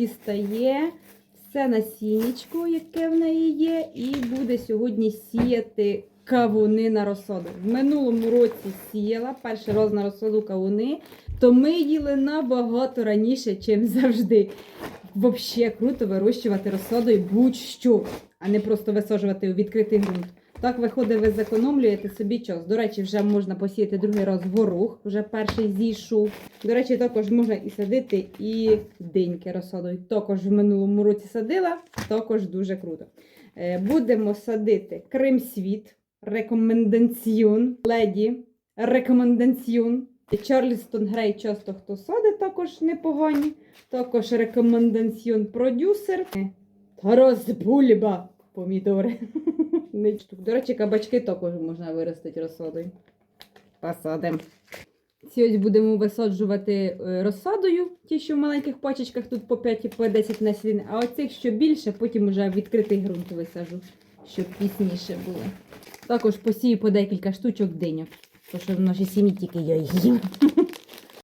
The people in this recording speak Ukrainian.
дістає все насіннячко, яке в неї є, і буде сьогодні сіяти кавуни на розсаду. В минулому році сіяла перший раз на розсаду кавуни, то ми їли набагато раніше, ніж завжди. Взагалі круто вирощувати розсадою будь-що, а не просто висаджувати у відкритий ґрунт. Так виходить, ви зекономлюєте собі час. До речі, вже можна посіяти другий раз горох, вже перший зійшов. До речі, також можна і садити і диньки розсадою. Також в минулому році садила, також дуже круто. Е, Будемо садити Крим-світ, рекомендаціон, леді, рекомендаціон. Чарльстон Грей часто хто садить, також непогані. Також рекомендаціон продюсер. Тарас Бульба. Помідори. Штук. До речі, кабачки також можна виростити розсадою. Посадимо. Ці ось будемо висаджувати е, розсадою, ті, що в маленьких пачечках тут по 5 і по 10 наслін, а оцих, що більше, потім вже відкритий ґрунт висаджу, щоб пісніше були. Також посію по декілька штучок диньок, тому що в нашій сім'ї тільки я їм.